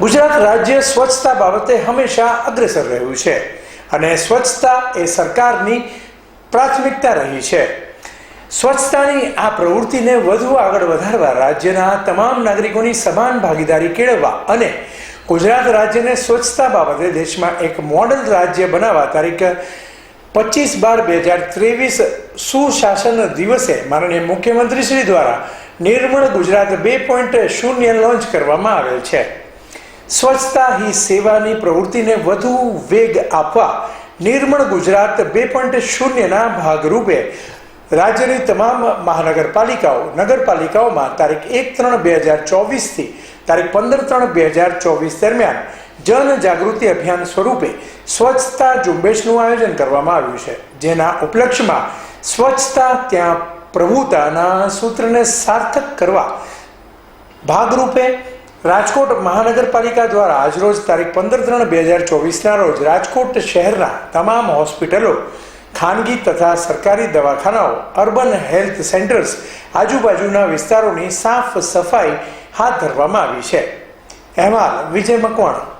ગુજરાત રાજ્ય સ્વચ્છતા બાબતે હંમેશા અગ્રેસર રહ્યું છે અને સ્વચ્છતા એ સરકારની પ્રાથમિકતા રહી છે. સ્વચ્છતાની આ પ્રવૃત્તિને વધુ આગળ વધારવા રાજ્યના તમામ નાગરિકોની સમાન ભાગીદારી કેળવવા અને ગુજરાત રાજ્યને સ્વચ્છતા બાબતે દેશમાં એક મોડલ રાજ્ય બનાવવા તારીખ પચીસ બાર બે હજાર ત્રેવીસ સુશાસન દિવસે માનનીય મુખ્યમંત્રી શ્રી દ્વારા નિર્મળ ગુજરાત બે પોઈન્ટ શૂન્ય લોન્ચ કરવામાં આવેલ છે. સ્વચ્છતા હી સેવાની પ્રવૃત્તિને વધુ વેગ આપવા નિર્મળ ગુજરાત બે પોઈન્ટ શૂન્યના ભાગરૂપે રાજ્યની તમામ મહાનગરપાલિકાઓ, નગરપાલિકાઓમાં તારીખ એક ત્રણ બે હજાર ચોવીસથી તારીખ પંદર ત્રણ બે હજાર ચોવીસ દરમિયાન જનજાગૃતિ અભિયાન સ્વરૂપે સ્વચ્છતા ઝુંબેશનું આયોજન કરવામાં આવ્યું છે. જેના ઉપલક્ષ્યમાં સ્વચ્છતા ત્યાં પ્રભુતાના સૂત્રને સાર્થક કરવા ભાગરૂપે રાજકોટ મહાનગરપાલિકા દ્વારા આજરોજ તારીખ પંદર ત્રણ બે હજાર ચોવીસના રોજ રાજકોટ શહેરના તમામ હોસ્પિટલો, ખાનગી તથા સરકારી દવાખાનાઓ, અર્બન હેલ્થ સેન્ટર્સ આજુબાજુના વિસ્તારોની સાફ સફાઈ હાથ ધરવામાં આવી છે. અહેવાલ વિજય મકવાણા.